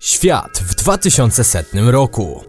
Świat w 2100 roku.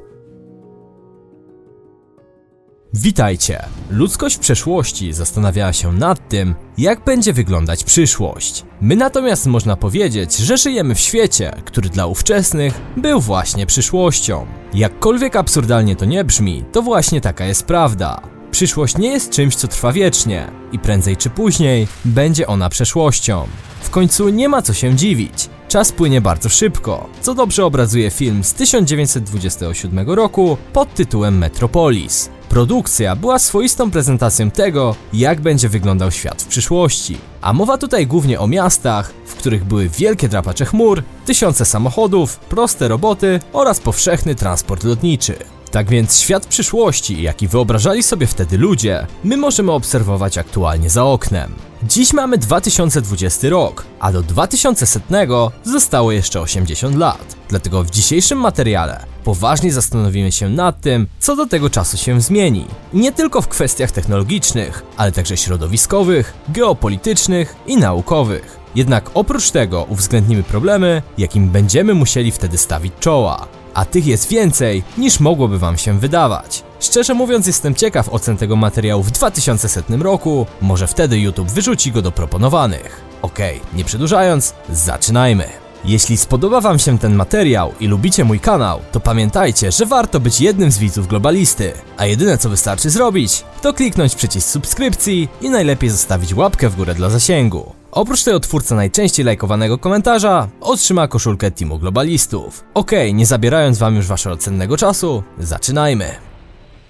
Witajcie! Ludzkość w przeszłości zastanawiała się nad tym, jak będzie wyglądać przyszłość. My natomiast można powiedzieć, że żyjemy w świecie, który dla ówczesnych był właśnie przyszłością. Jakkolwiek absurdalnie to nie brzmi, to właśnie taka jest prawda. Przyszłość nie jest czymś, co trwa wiecznie i prędzej czy później będzie ona przeszłością. W końcu nie ma co się dziwić. Czas płynie bardzo szybko, co dobrze obrazuje film z 1927 roku pod tytułem Metropolis. Produkcja była swoistą prezentacją tego, jak będzie wyglądał świat w przyszłości. A mowa tutaj głównie o miastach, w których były wielkie drapacze chmur, tysiące samochodów, proste roboty oraz powszechny transport lotniczy. Tak więc świat przyszłości, jaki wyobrażali sobie wtedy ludzie, my możemy obserwować aktualnie za oknem. Dziś mamy 2020 rok, a do 2100 zostało jeszcze 80 lat. Dlatego w dzisiejszym materiale poważnie zastanowimy się nad tym, co do tego czasu się zmieni. Nie tylko w kwestiach technologicznych, ale także środowiskowych, geopolitycznych i naukowych. Jednak oprócz tego uwzględnimy problemy, jakim będziemy musieli wtedy stawić czoła a tych jest więcej niż mogłoby wam się wydawać. Szczerze mówiąc jestem ciekaw ocen tego materiału w 2100 roku, może wtedy YouTube wyrzuci go do proponowanych. Okej, nie przedłużając, zaczynajmy. Jeśli spodoba wam się ten materiał i lubicie mój kanał, to pamiętajcie, że warto być jednym z widzów Globalisty, a jedyne co wystarczy zrobić, to kliknąć przycisk subskrypcji i najlepiej zostawić łapkę w górę dla zasięgu. Oprócz tego twórca najczęściej lajkowanego komentarza otrzyma koszulkę Teamu Globalistów. Okej, nie zabierając wam już waszego cennego czasu, zaczynajmy.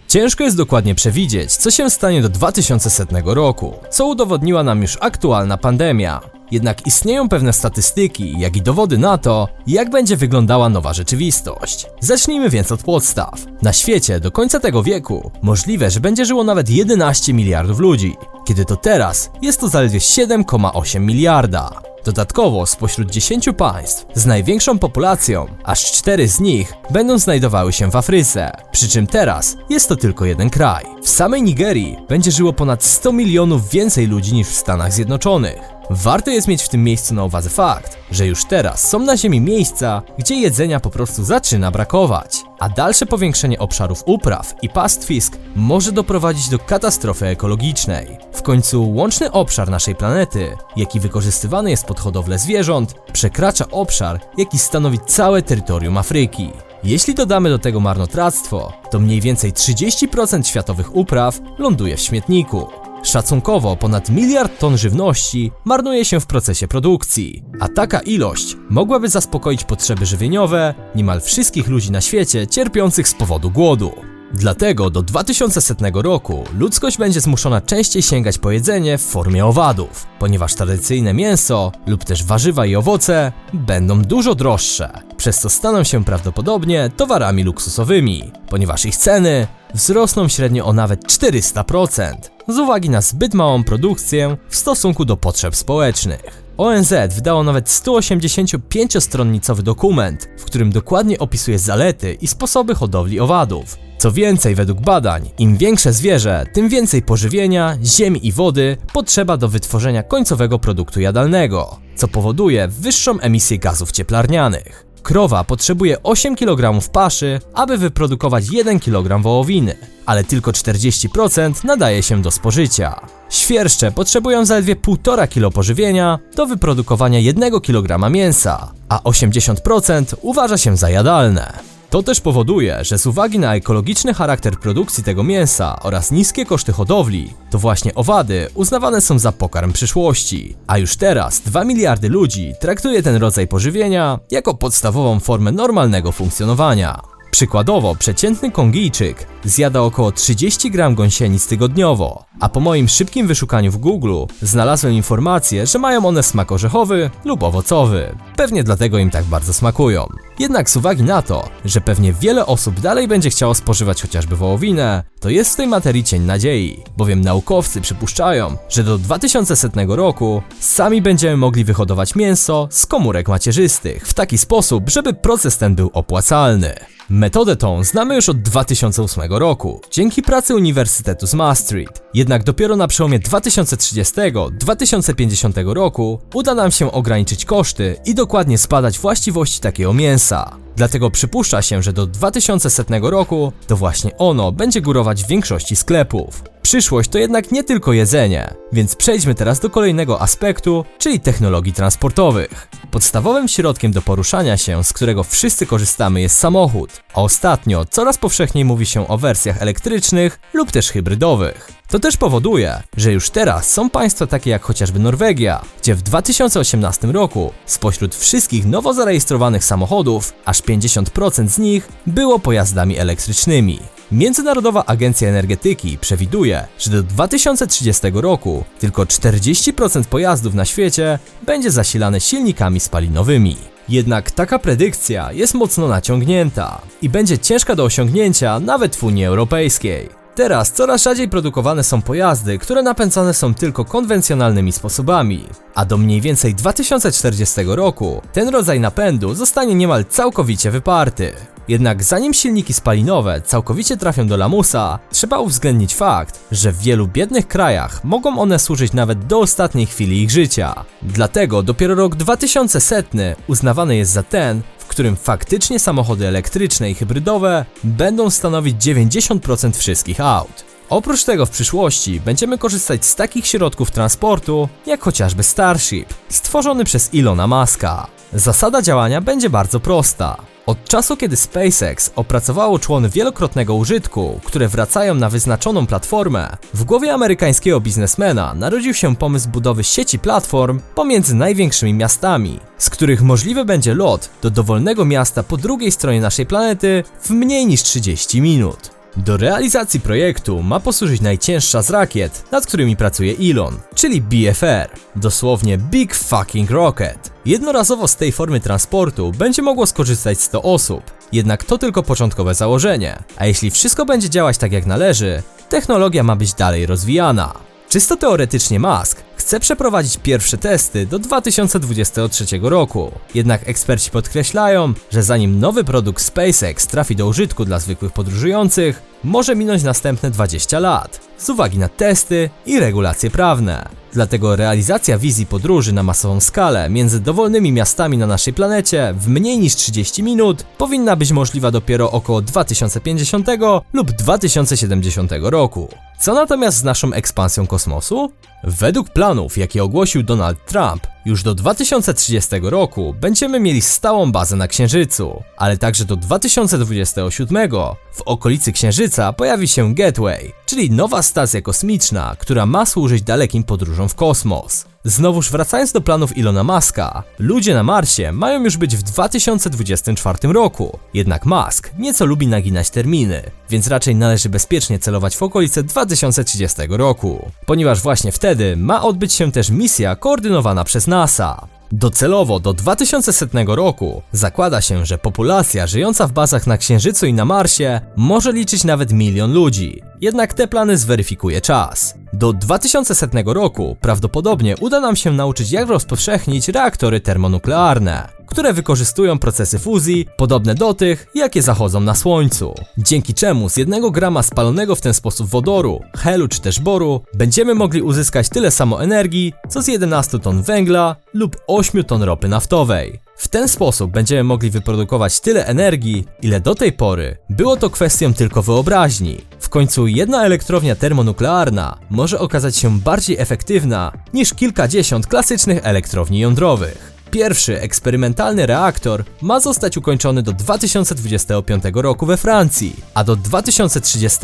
Ciężko jest dokładnie przewidzieć, co się stanie do 2100 roku, co udowodniła nam już aktualna pandemia. Jednak istnieją pewne statystyki, jak i dowody na to, jak będzie wyglądała nowa rzeczywistość. Zacznijmy więc od podstaw. Na świecie do końca tego wieku możliwe, że będzie żyło nawet 11 miliardów ludzi, kiedy to teraz jest to zaledwie 7,8 miliarda. Dodatkowo spośród 10 państw z największą populacją, aż 4 z nich będą znajdowały się w Afryce, przy czym teraz jest to tylko jeden kraj. W samej Nigerii będzie żyło ponad 100 milionów więcej ludzi niż w Stanach Zjednoczonych. Warto jest mieć w tym miejscu na uwadze fakt, że już teraz są na Ziemi miejsca, gdzie jedzenia po prostu zaczyna brakować, a dalsze powiększenie obszarów upraw i pastwisk może doprowadzić do katastrofy ekologicznej. W końcu łączny obszar naszej planety, jaki wykorzystywany jest pod hodowlę zwierząt, przekracza obszar, jaki stanowi całe terytorium Afryki. Jeśli dodamy do tego marnotrawstwo, to mniej więcej 30% światowych upraw ląduje w śmietniku. Szacunkowo ponad miliard ton żywności marnuje się w procesie produkcji, a taka ilość mogłaby zaspokoić potrzeby żywieniowe niemal wszystkich ludzi na świecie cierpiących z powodu głodu. Dlatego do 2100 roku ludzkość będzie zmuszona częściej sięgać po jedzenie w formie owadów, ponieważ tradycyjne mięso lub też warzywa i owoce będą dużo droższe, przez co staną się prawdopodobnie towarami luksusowymi, ponieważ ich ceny wzrosną średnio o nawet 400% z uwagi na zbyt małą produkcję w stosunku do potrzeb społecznych. ONZ wydało nawet 185-stronnicowy dokument, w którym dokładnie opisuje zalety i sposoby hodowli owadów. Co więcej, według badań, im większe zwierzę, tym więcej pożywienia, ziemi i wody potrzeba do wytworzenia końcowego produktu jadalnego, co powoduje wyższą emisję gazów cieplarnianych. Krowa potrzebuje 8 kg paszy, aby wyprodukować 1 kg wołowiny, ale tylko 40% nadaje się do spożycia. Świerszcze potrzebują zaledwie 1,5 kg pożywienia do wyprodukowania 1 kg mięsa, a 80% uważa się za jadalne. To też powoduje, że z uwagi na ekologiczny charakter produkcji tego mięsa oraz niskie koszty hodowli, to właśnie owady uznawane są za pokarm przyszłości. A już teraz 2 miliardy ludzi traktuje ten rodzaj pożywienia jako podstawową formę normalnego funkcjonowania. Przykładowo, przeciętny Kongijczyk zjada około 30 gram gąsienic tygodniowo, a po moim szybkim wyszukaniu w Google znalazłem informację, że mają one smak orzechowy lub owocowy. Pewnie dlatego im tak bardzo smakują. Jednak z uwagi na to, że pewnie wiele osób dalej będzie chciało spożywać chociażby wołowinę, to jest w tej materii cień nadziei, bowiem naukowcy przypuszczają, że do 2100 roku sami będziemy mogli wyhodować mięso z komórek macierzystych w taki sposób, żeby proces ten był opłacalny. Metodę tą znamy już od 2008 roku, dzięki pracy Uniwersytetu z Maastricht. Jednak dopiero na przełomie 2030-2050 roku uda nam się ograniczyć koszty i dokładnie zbadać właściwości takiego mięsa. Wasser. Dlatego przypuszcza się, że do 2100 roku to właśnie ono będzie górować w większości sklepów. Przyszłość to jednak nie tylko jedzenie, więc przejdźmy teraz do kolejnego aspektu, czyli technologii transportowych. Podstawowym środkiem do poruszania się, z którego wszyscy korzystamy, jest samochód, a ostatnio coraz powszechniej mówi się o wersjach elektrycznych lub też hybrydowych. To też powoduje, że już teraz są państwa takie jak chociażby Norwegia, gdzie w 2018 roku spośród wszystkich nowo zarejestrowanych samochodów aż 50% z nich było pojazdami elektrycznymi. Międzynarodowa Agencja Energetyki przewiduje, że do 2030 roku tylko 40% pojazdów na świecie będzie zasilane silnikami spalinowymi. Jednak taka predykcja jest mocno naciągnięta i będzie ciężka do osiągnięcia nawet w Unii Europejskiej. Teraz coraz rzadziej produkowane są pojazdy, które napędzane są tylko konwencjonalnymi sposobami, a do mniej więcej 2040 roku ten rodzaj napędu zostanie niemal całkowicie wyparty. Jednak zanim silniki spalinowe całkowicie trafią do lamusa, trzeba uwzględnić fakt, że w wielu biednych krajach mogą one służyć nawet do ostatniej chwili ich życia. Dlatego dopiero rok 2100 uznawany jest za ten, którym faktycznie samochody elektryczne i hybrydowe będą stanowić 90% wszystkich aut. Oprócz tego w przyszłości będziemy korzystać z takich środków transportu, jak chociażby Starship, stworzony przez Ilona Muska. Zasada działania będzie bardzo prosta. Od czasu, kiedy SpaceX opracowało człony wielokrotnego użytku, które wracają na wyznaczoną platformę, w głowie amerykańskiego biznesmena narodził się pomysł budowy sieci platform pomiędzy największymi miastami, z których możliwy będzie lot do dowolnego miasta po drugiej stronie naszej planety w mniej niż 30 minut. Do realizacji projektu ma posłużyć najcięższa z rakiet, nad którymi pracuje Elon, czyli BFR, dosłownie Big Fucking Rocket. Jednorazowo z tej formy transportu będzie mogło skorzystać 100 osób, jednak to tylko początkowe założenie, a jeśli wszystko będzie działać tak jak należy, technologia ma być dalej rozwijana. Czysto teoretycznie Musk chce przeprowadzić pierwsze testy do 2023 roku. Jednak eksperci podkreślają, że zanim nowy produkt SpaceX trafi do użytku dla zwykłych podróżujących, może minąć następne 20 lat, z uwagi na testy i regulacje prawne. Dlatego realizacja wizji podróży na masową skalę między dowolnymi miastami na naszej planecie w mniej niż 30 minut powinna być możliwa dopiero około 2050 lub 2070 roku. Co natomiast z naszą ekspansją kosmosu? Według planów, jakie ogłosił Donald Trump, już do 2030 roku będziemy mieli stałą bazę na Księżycu, ale także do 2027 w okolicy Księżyca pojawi się Gateway, czyli nowa stacja kosmiczna, która ma służyć dalekim podróżom w kosmos. Znowuż wracając do planów Ilona Muska, ludzie na Marsie mają już być w 2024 roku. Jednak Musk nieco lubi naginać terminy, więc raczej należy bezpiecznie celować w okolice 2030 roku, ponieważ właśnie wtedy ma odbyć się też misja koordynowana przez NASA. Docelowo do 2100 roku zakłada się, że populacja żyjąca w bazach na Księżycu i na Marsie może liczyć nawet milion ludzi. Jednak te plany zweryfikuje czas. Do 2100 roku prawdopodobnie uda nam się nauczyć jak rozpowszechnić reaktory termonuklearne, które wykorzystują procesy fuzji podobne do tych, jakie zachodzą na Słońcu. Dzięki czemu z jednego grama spalonego w ten sposób wodoru, helu czy też boru będziemy mogli uzyskać tyle samo energii, co z 11 ton węgla lub 8 ton ropy naftowej. W ten sposób będziemy mogli wyprodukować tyle energii, ile do tej pory było to kwestią tylko wyobraźni. W końcu jedna elektrownia termonuklearna może okazać się bardziej efektywna niż kilkadziesiąt klasycznych elektrowni jądrowych. Pierwszy eksperymentalny reaktor ma zostać ukończony do 2025 roku we Francji, a do 2030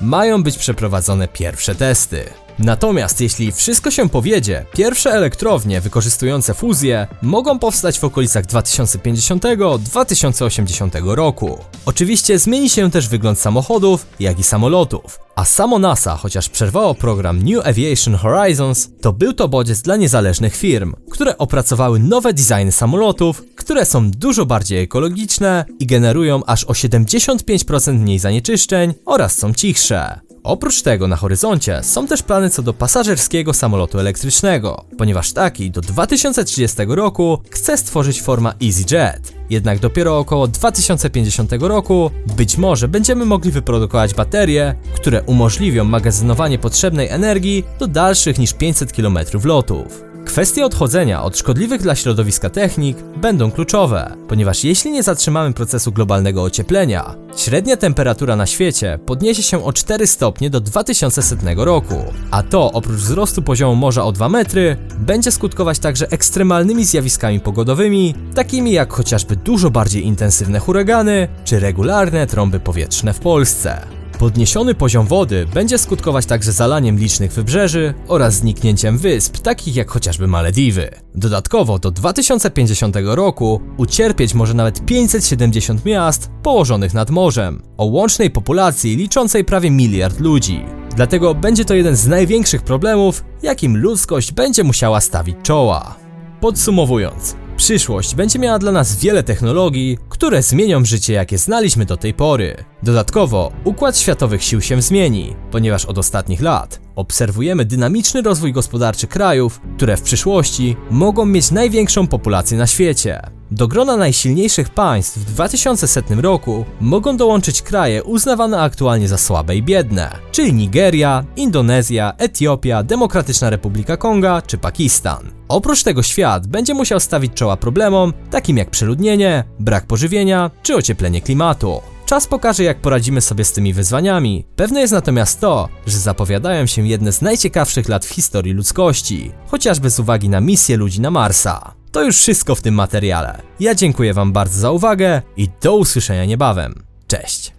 mają być przeprowadzone pierwsze testy. Natomiast jeśli wszystko się powiedzie, pierwsze elektrownie wykorzystujące fuzję mogą powstać w okolicach 2050-2080 roku. Oczywiście zmieni się też wygląd samochodów, jak i samolotów. A samo NASA, chociaż przerwało program New Aviation Horizons, to był to bodziec dla niezależnych firm, które opracowały nowe designy samolotów, które są dużo bardziej ekologiczne i generują aż o 75% mniej zanieczyszczeń oraz są cichsze. Oprócz tego na horyzoncie są też plany co do pasażerskiego samolotu elektrycznego, ponieważ taki do 2030 roku chce stworzyć forma EasyJet. Jednak dopiero około 2050 roku być może będziemy mogli wyprodukować baterie, które umożliwią magazynowanie potrzebnej energii do dalszych niż 500 km lotów. Kwestie odchodzenia od szkodliwych dla środowiska technik będą kluczowe, ponieważ jeśli nie zatrzymamy procesu globalnego ocieplenia, średnia temperatura na świecie podniesie się o 4 stopnie do 2100 roku, a to oprócz wzrostu poziomu morza o 2 metry, będzie skutkować także ekstremalnymi zjawiskami pogodowymi, takimi jak chociażby dużo bardziej intensywne huragany czy regularne trąby powietrzne w Polsce. Podniesiony poziom wody będzie skutkować także zalaniem licznych wybrzeży oraz zniknięciem wysp, takich jak chociażby Malediwy. Dodatkowo do 2050 roku ucierpieć może nawet 570 miast położonych nad morzem, o łącznej populacji liczącej prawie miliard ludzi. Dlatego będzie to jeden z największych problemów, jakim ludzkość będzie musiała stawić czoła. Podsumowując, Przyszłość będzie miała dla nas wiele technologii, które zmienią życie, jakie znaliśmy do tej pory. Dodatkowo, układ światowych sił się zmieni, ponieważ od ostatnich lat obserwujemy dynamiczny rozwój gospodarczy krajów, które w przyszłości mogą mieć największą populację na świecie. Do grona najsilniejszych państw w 2100 roku mogą dołączyć kraje uznawane aktualnie za słabe i biedne, czyli Nigeria, Indonezja, Etiopia, Demokratyczna Republika Konga czy Pakistan. Oprócz tego świat będzie musiał stawić czoła problemom takim jak przeludnienie, brak pożywienia czy ocieplenie klimatu. Czas pokaże, jak poradzimy sobie z tymi wyzwaniami. Pewne jest natomiast to, że zapowiadają się jedne z najciekawszych lat w historii ludzkości, chociażby z uwagi na misję ludzi na Marsa. To już wszystko w tym materiale. Ja dziękuję Wam bardzo za uwagę i do usłyszenia niebawem. Cześć!